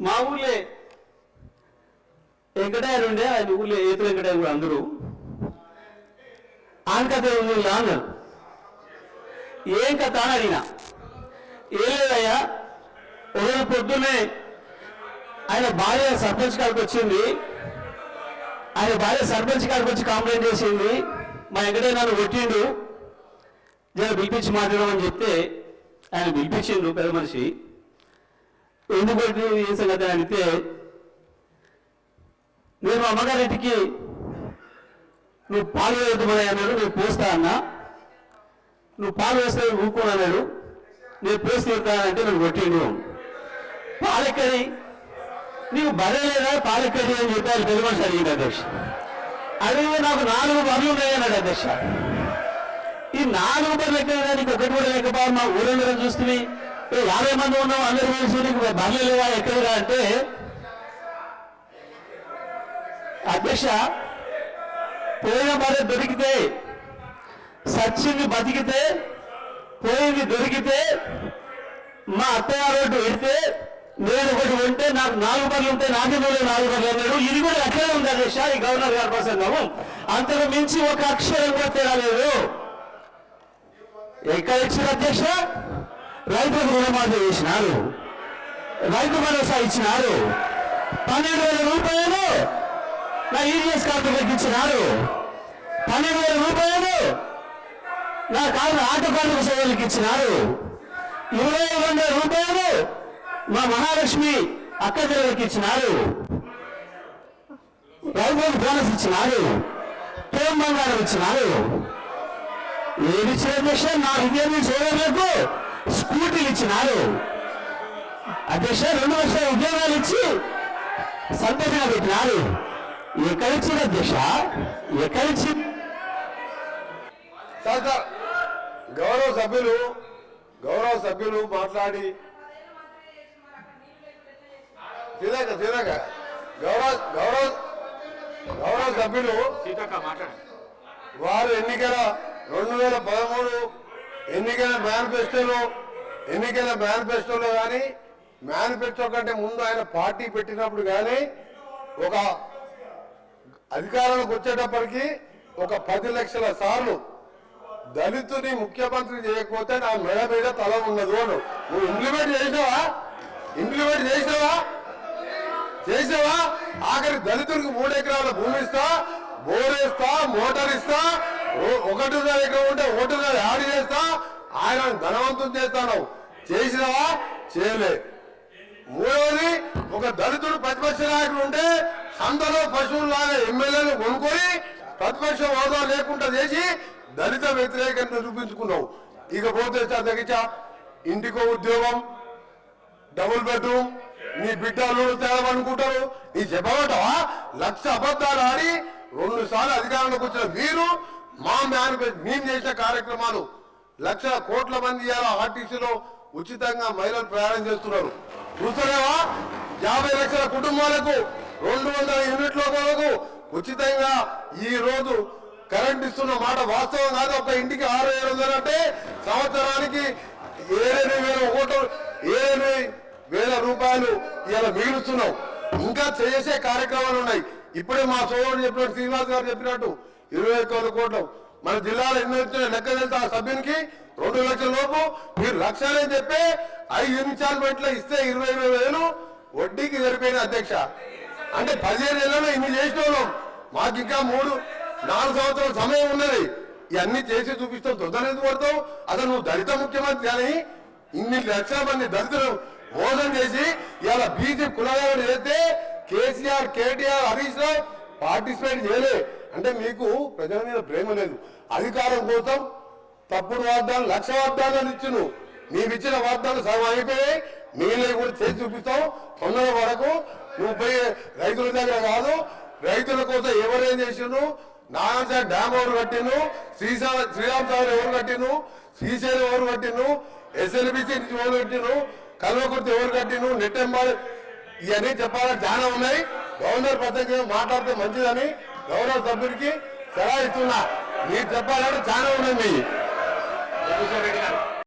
మా ఊళ్ళే వెంకటయ్య ఉండే ఆయన ఊళ్ళో ఏతు వెంకటయ్య కూడా అందరూ. ఆయన కథ ఏముంది అన్నారు. ఏం కథ అని అడిగిన. ఏం లేదయ్యా ఒకరోజు పొద్దున్నే ఆయన భార్య సర్పంచ్ కాడికి వచ్చింది. ఆయన భార్య సర్పంచ్ కాడికి వచ్చి కంప్లైంట్ చేసింది. మా వెంకటయ్య నన్ను కొట్టిండు. జర పిలిపించి మాట్లాడమని చెప్తే ఆయన పిలిపించిండు పెద్ద మనిషి. ఎందుకు కొట్టిండు ఏం సంగతి అడిగితే నేను అమ్మగారింటికి నువ్వు పాలు వేయద్దుమని అన్నాడు నేను పోస్తా అన్నా. నువ్వు పాలు వేస్తే ఊరుకోను నేను పోసి తీరుతానంటే నన్ను కొట్టిండు. పాలెక్కడి? నీకు బర్రె లేదా పాలెక్కడి అని చెప్పారు తెలుగు పెద్ద మనిషి అడిగింది అధ్యక్ష. అడిగి నాకు నాలుగు బర్లు ఉన్నాయన్నాడు అధ్యక్ష. ఈ నాలుగు బర్లు ఎక్కడ నీకు ఒకటి కూడా లేకపోతే మా ఊరందరం చూస్తుంది యాభై మంది ఉన్నాం అందరూ కలిసి నీకు బర్రెలు లేవా ఎక్కడగా అంటే? అధ్యక్ష పోయిన బర్రె దొరికితే సచ్చింది బతికితే పోయింది దొరికితే మా అత్తయ్య రోడ్డు పెడితే నేను ఒకటి ఉంటే నాకు నాలుగు బర్రెలు ఉంటే నాకే మూడు నాలుగు బర్రెలు అన్నాడు. ఇది కూడా అట్లనే ఉంది అధ్యక్ష ఈ గవర్నర్ గారి ప్రసంగము. అంతకు మించి ఒక అక్షరం కూడా తేడా లేదు. ఎక్కడ ఇచ్చిన అధ్యక్ష? రైతులకు రుణమాఫీ చేసినారు. రైతు భరోసా ఇచ్చినారు. పన్నెండు వేల రూపాయలు నా ఈడిఎస్ కార్డులకు ఇచ్చినారు. పన్నెండు వేల రూపాయలు నా కారు ఆటో కార్డుకు సోదరులకు ఇచ్చినారు. ఇరవై వందల రూపాయలు మా మహాలక్ష్మి అక్క చెల్లెలకు ఇచ్చినారు. రైతులకు బోనస్ ఇచ్చినారు. ప్రేమ బంగారం ఇచ్చినారు. ఏమి ఇచ్చిన అధ్యక్ష నా విద్యార్థి సోదరులకు స్కూటీలు ఇచ్చినారు. అధ్యక్ష రెండు లక్షల ఉద్యోగాలు ఇచ్చి సంతోషంగా పెట్టినారు. ఎక్కడిచ్చిన అధ్యక్ష? ఎక్కడిచ్చి గౌరవ సభ్యులు గౌరవ సభ్యులు మాట్లాడి. తిరగ తిరగ గౌరవ గౌరవ గౌరవ సభ్యులు వారు ఎన్నికల రెండు వేల పదమూడు ఎన్నికల మేనిఫెస్టోలో ఎన్నికల మేనిఫెస్టోలో కానీ మేనిఫెస్టో కంటే ముందు ఆయన పార్టీ పెట్టినప్పుడు కానీ ఒక అధికారంలోకి వచ్చేటప్పటికి ఒక పది లక్షల సార్లు దళితుని ముఖ్యమంత్రి చేయకపోతే నా మెడ మీద తల ఉండదు అను. నువ్వు ఇంప్లిమెంట్ చేసినావా? ఇంప్లిమెంట్ చేసినావా? చేసావా ఆఖరి దళితుడికి మూడు ఎకరాల భూమి ఇస్తా బోర్ ఇస్తా మోటార్ ఇస్తా ఓ- ఒకటిన్నర ఎకరం ఉంటే ఒకటిన్నర యాడ్ చేస్తా ఆయన ధనవంతం చేస్తాను చేసినావా? చేయలే. మూడవది ఒక దళితుడు ప్రతిపక్ష నాయకుడు ఉంటే సంతలో పశువులాగా ఎమ్మెల్యేలు కొనుక్కొని ప్రతిపక్ష హోదా లేకుండా చేసి దళిత వ్యతిరేకత నిరూపించుకున్నావు ఇకపోతే తగ్గించా? ఇంటికో ఉద్యోగం డబుల్ బెడ్రూమ్ నీ బిడ్డలు తేలమనుకుంటారు నీ చెప్పబడ్డావా లక్ష అబద్ధాలు ఆడి రెండు సార్లు అధికారంలోకి వచ్చిన మీరు మా మేనిఫెస్టో మేము చేసిన కార్యక్రమాలు లక్ష కోట్ల మంది ఇవాళ ఆర్టీసీలో ఉచితంగా మహిళలు ప్రయాణం చేస్తున్నారు. చూస్తున్నావా యాభై లక్షల కుటుంబాలకు రెండు వందల యూనిట్ల వరకు ఉచితంగా ఈ రోజు కరెంట్ ఇస్తున్న మాట వాస్తవం కాదు. ఒక ఇంటికి ఆరు ఏడు వందలు అంటే సంవత్సరానికి ఏడు వేల ఒకటి ఏడు వేల రూపాయలు ఇలా మిగులుతున్నాం ఇంకా చేసే కార్యక్రమాలు ఉన్నాయి. ఇప్పుడే మా సోదరుడు చెప్పినట్టు శ్రీనివాస్ గారు చెప్పినట్టు ఇరవై ఒక్క కోట్లు మన జిల్లాలో ఎన్ని వచ్చినా లెక్క తెలుసు ఆ సభ్యునికి రెండు లక్షల లోపు మీరు లక్షలే చెప్పి ఐదు ఇన్స్టాల్మెంట్లో ఇస్తే ఇరవై ఇరవై వేలు వడ్డీకి సరిపోయిన అధ్యక్ష. అంటే పదిహేను నెలల్లో ఇన్ని చేసిన వాళ్ళం. మాకు ఇంకా మూడు నాలుగు సంవత్సరాల సమయం ఉన్నది. ఇవన్నీ చేసి చూపిస్తావు తొందర పడతావు? అసలు నువ్వు దళిత ముఖ్యమంత్రి అని ఇన్ని లక్షల మంది దళితులు మోసం చేసి ఇలా బీజేపీ కులాలు చేస్తే KCR KTR Harish Rao participate చేయలే. అంటే మీకు ప్రజల మీద ప్రేమ లేదు. అధికారం కోసం తప్పుడు వాగ్దానం లక్ష వాగ్దానాలు ఇచ్చును. నీవు ఇచ్చిన వాగ్దానాలు సగం అయిపోయాయి మిగిలినవి కూడా చేసి చూపిస్తాం. తొందర వరకు నువ్వు పోయి రైతుల దగ్గర కాదు రైతుల కోసం ఎవరేం చేసిండు నాగార్జున డ్యామ్ ఎవరు కట్టిను శ్రీశా శ్రీరామ్ సాగర్ ఎవరు కట్టిను శ్రీశైలం ఎవరు కట్టిను ఎస్ఎల్బిసి ఎవరు కట్టిను కల్వకుర్తి ఎవరు కట్టిను నెట్టెంబాల్ ఇవన్నీ చెప్పాలని చాలా ఉన్నాయి. గవర్నర్ పద్ధతి మాట్లాడితే మంచిదని గౌరవ సభ్యుడికి సలహా ఇస్తున్నా. మీరు చెప్పాలంటే చాలా ఉన్నాయి మీ రెడ్డి గారు.